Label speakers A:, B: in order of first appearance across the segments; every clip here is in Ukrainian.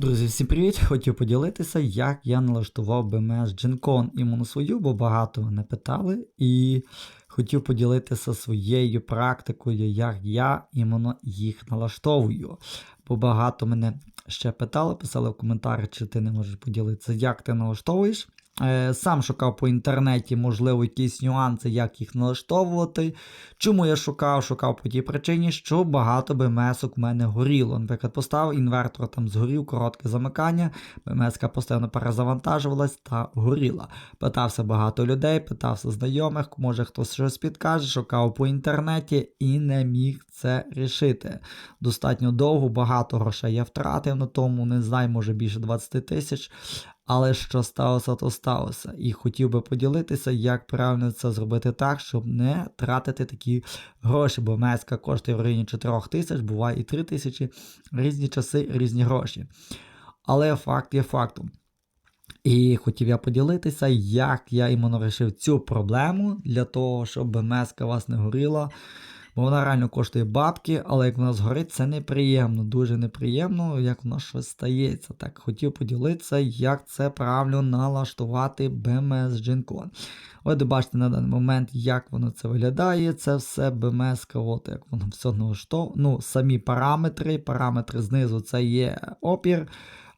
A: Друзі, всім привіт! Хотів поділитися, як я налаштував BMS GenCon іменно свою, бо багато мене питали, і хотів поділитися своєю практикою, як я іменно їх налаштовую. Бо багато мене ще питали, писали в коментарі, чи ти не можеш поділитися, як ти налаштовуєш. Е, Сам шукав по інтернеті, можливо, якісь нюанси, як їх налаштовувати. Чому я шукав? Шукав по тій причині, що багато БМС-ок в мене горіло. Наприклад, поставив інвертор там згорів, коротке замикання, БМС-ка постійно перезавантажувалась та горіла. Питався багато людей, питався знайомих, може хтось щось підкаже, шукав по інтернеті і не міг це рішити. Достатньо довго, багато грошей я втратив на тому, не знаю, може більше 20 тисяч. Але що сталося, то сталося. І хотів би поділитися, як правильно це зробити так, щоб не тратити такі гроші, бо меска коштує в районі 4 тисяч, буває і 3 тисячі, різні часи, різні гроші. Але факт є фактом. І хотів я поділитися, як я іменно вирішив цю проблему для того, щоб меска вас не горіла. Бо вона реально коштує бабки, але як вона згорить, це неприємно, дуже неприємно, як воно щось стається. Так, хотів поділитися, як це правильно налаштувати BMS GenCon. От бачите на даний момент, як воно це виглядає. Це все от як воно все налаштовано. Ну, самі параметри, параметри знизу це є опір,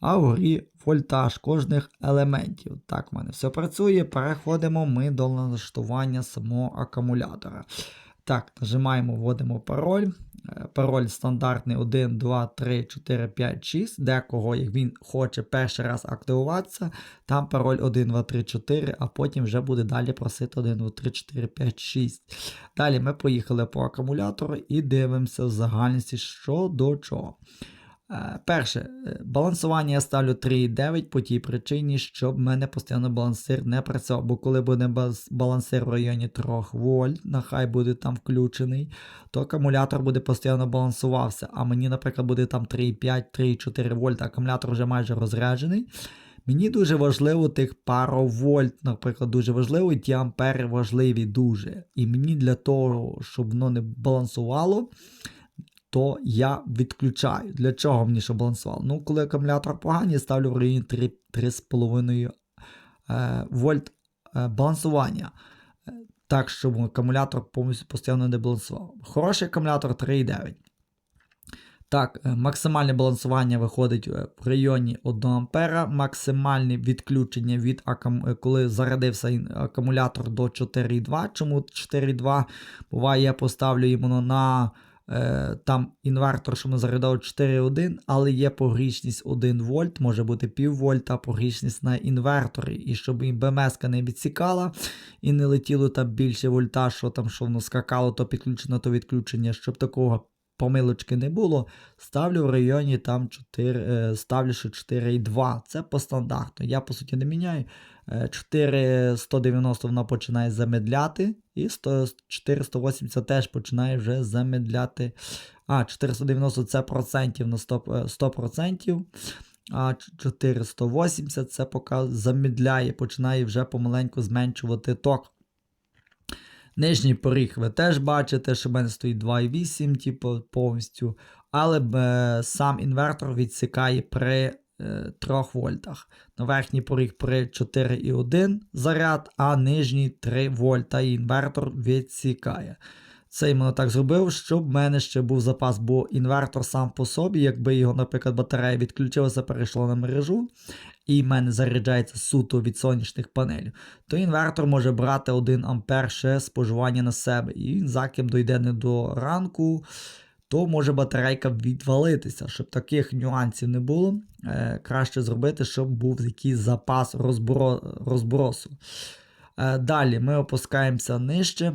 A: а вгорі вольтаж кожних елементів. Так в мене все працює. Переходимо ми до налаштування самого акумулятора. Так, нажимаємо, вводимо пароль. Е, пароль стандартний 1, 2, 3, 4, 5, 6. Декого, як він хоче перший раз активуватися, там пароль 1, 2, 3, 4, а потім вже буде далі просити 1, 2, 3, 4, 5, 6. Далі ми поїхали по акумулятору і дивимося в загальності, що до чого. Е, перше, е, балансування я ставлю 3,9 по тій причині, щоб в мене постійно балансир не працював. Бо коли буде балансир в районі 3 вольт, нехай буде там включений, то акумулятор буде постійно балансувався. А мені, наприклад, буде там 3,5-3,4 вольт, акумулятор вже майже розряджений. Мені дуже важливо тих пару вольт, наприклад, дуже важливо, і ті ампери важливі дуже. І мені для того, щоб воно не балансувало то я відключаю. Для чого мені ще балансувало? Ну, коли акумулятор поганий, я ставлю в районі 3,5 е, вольт е, балансування. Е, так, щоб акумулятор повністю постійно не балансував. Хороший акумулятор 3,9. Так, максимальне балансування виходить в районі 1 А, максимальне відключення від коли зарядився акумулятор до 4,2. Чому 4,2? Буває, я поставлю йому на там інвертор, що ми зарядили 4,1, але є погрішність 1 вольт, може бути пів вольта, погрішність на інверторі. І щоб і БМС не відсікала і не летіло там більше вольта, що там що воно скакало, то підключено, то відключення, щоб такого помилочки не було, ставлю в районі там 4, е, ставлю ще 4,2. Це по стандарту. Я, по суті, не міняю. 4,190 е, вона починає замедляти. І 480 теж починає вже замедляти. А, 490 це процентів на 100%. Е, а 480 це поки замедляє, починає вже помаленьку зменшувати ток. Нижній поріг ви теж бачите, що в мене стоїть 2,8, типу, повністю. Але е, сам інвертор відсікає при 3 вольтах. На верхній поріг при 4,1 заряд, а нижній 3 вольта і інвертор відсікає. Це іменно так зробив, щоб в мене ще був запас, бо інвертор сам по собі, якби його, наприклад, батарея відключилася, перейшла на мережу, і в мене заряджається суто від сонячних панелей, то інвертор може брати 1 А ще споживання на себе. І він за ким дойде не до ранку, то може батарейка відвалитися. Щоб таких нюансів не було, е, краще зробити, щоб був якийсь запас розбро... розбросу. Е, далі ми опускаємося нижче.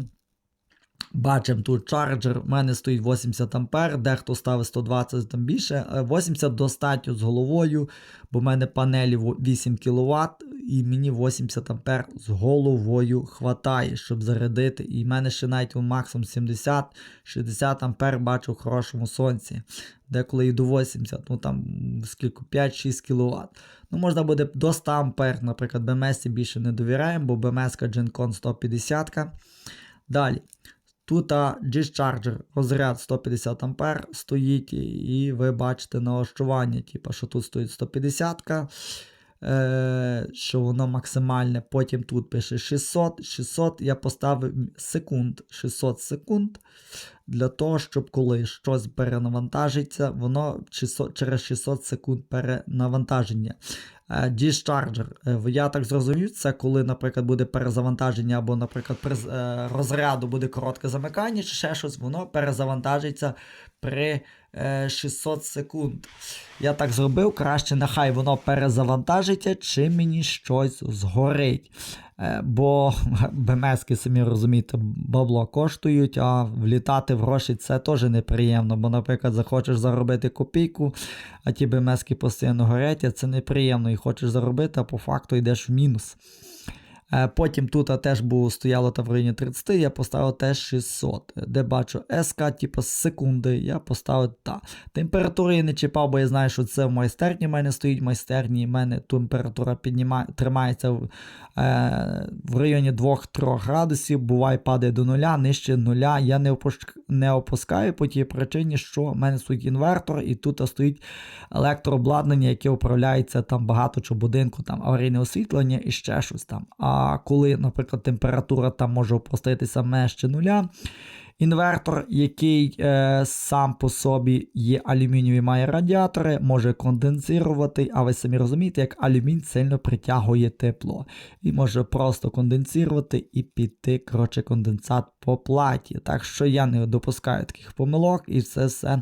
A: Бачимо тут чарджер, у мене стоїть 80 А, дехто ставить 120 там більше. 80 е, достатньо з головою, бо в мене панелі 8 кВт, і мені 80 А з головою хватає, щоб зарядити. І в мене ще навіть максимум 70-60 А бачу в хорошому сонці. Деколи і до 80, ну там скільки 5-6 кВт. Ну, можна буде до 100 А, наприклад, BMS більше не довіряємо, бо BMS GenCon 150. Далі. Тут а, Discharger розряд 150 А стоїть, і ви бачите налаштування, типу, що тут стоїть 150 е, що воно максимальне. Потім тут пише 600. 600 я поставив секунд, 600 секунд. Для того, щоб коли щось перенавантажиться, воно 600, через 600 секунд перенавантаження. Е, Discharger, е, я так зрозумів, це коли, наприклад, буде перезавантаження, або, наприклад, при е, розряду буде коротке замикання, чи ще щось, воно перезавантажиться при е, 600 секунд. Я так зробив, краще нехай воно перезавантажиться, чи мені щось згорить. Е, Бо БМСки, самі розумієте, бабло коштують, а влітати в гроші це теж неприємно. Бо, наприклад, захочеш заробити копійку, а ті БМСки постійно горять, а це неприємно і хочеш заробити, а по факту йдеш в мінус. Е, Потім тут теж було стояло там в районі 30, я поставив теж 600. Де бачу СК, типу з секунди, я поставив та. Температури я не чіпав, бо я знаю, що це в майстерні в мене стоїть в майстерні, в мене температура піднімає, тримається в, е, в районі 2-3 градусів, буває падає до нуля, нижче нуля. Я не, опуш... не опускаю по тій причині, що в мене стоїть інвертор, і тут стоїть електрообладнання, яке управляється там багато чого будинку, там аварійне освітлення і ще щось там. А коли, наприклад, температура там може опуститися менше нуля, інвертор, який е, сам по собі є алюмінієві, має радіатори, може конденсувати, а ви самі розумієте, як алюмінь сильно притягує тепло. І може просто конденсувати і піти, коротше, конденсат по платі. Так що я не допускаю таких помилок і це все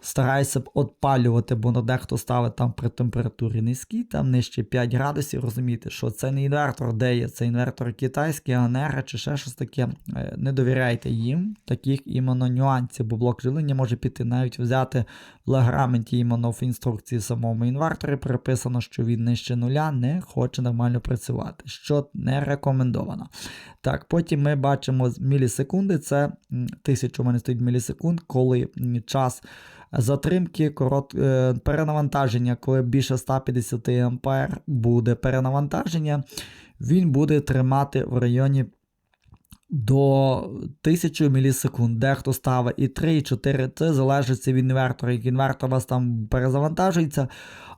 A: стараюся б отпалювати, бо на дехто ставить там при температурі низькій, там нижче 5 градусів, розумієте, що це не інвертор, де є, це інвертор китайський, Анера чи ще щось таке. Е, Не довіряйте їм таких іменно нюансів, бо блок жилення може піти навіть взяти в регламенті іменно в інструкції самому інверторі приписано, що він нижче нуля не хоче нормально працювати, що не рекомендовано. Так, потім ми бачимо мілісекунди, це 1000 у мене стоїть мілісекунд, коли час затримки, корот, е, перенавантаження, коли більше 150 А буде перенавантаження, він буде тримати в районі до 1000 мілісекунд. Дехто ставить і 3, і 4, це залежить від інвертора. Як інвертор у вас там перезавантажується,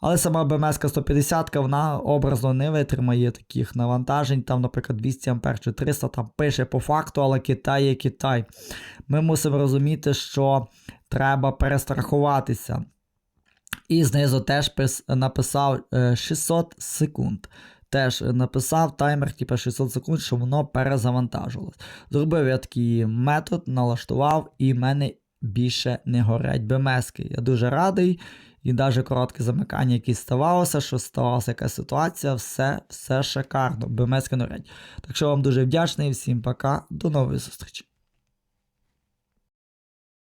A: але сама БМС 150 вона образно не витримає таких навантажень. Там, наприклад, 200 А чи 300 там пише по факту, але Китай є Китай. Ми мусимо розуміти, що треба перестрахуватися. І знизу теж написав е, 600 секунд. Теж написав таймер, типу 600 секунд, щоб воно перезавантажилось. Зробив я такий метод, налаштував, і в мене більше не горять БМСки. Я дуже радий. І навіть коротке замикання, яке ставалося, що ставалася якась ситуація, все, все шикарно. Не горять. Так що вам дуже вдячний, всім пока, до нової зустрічі.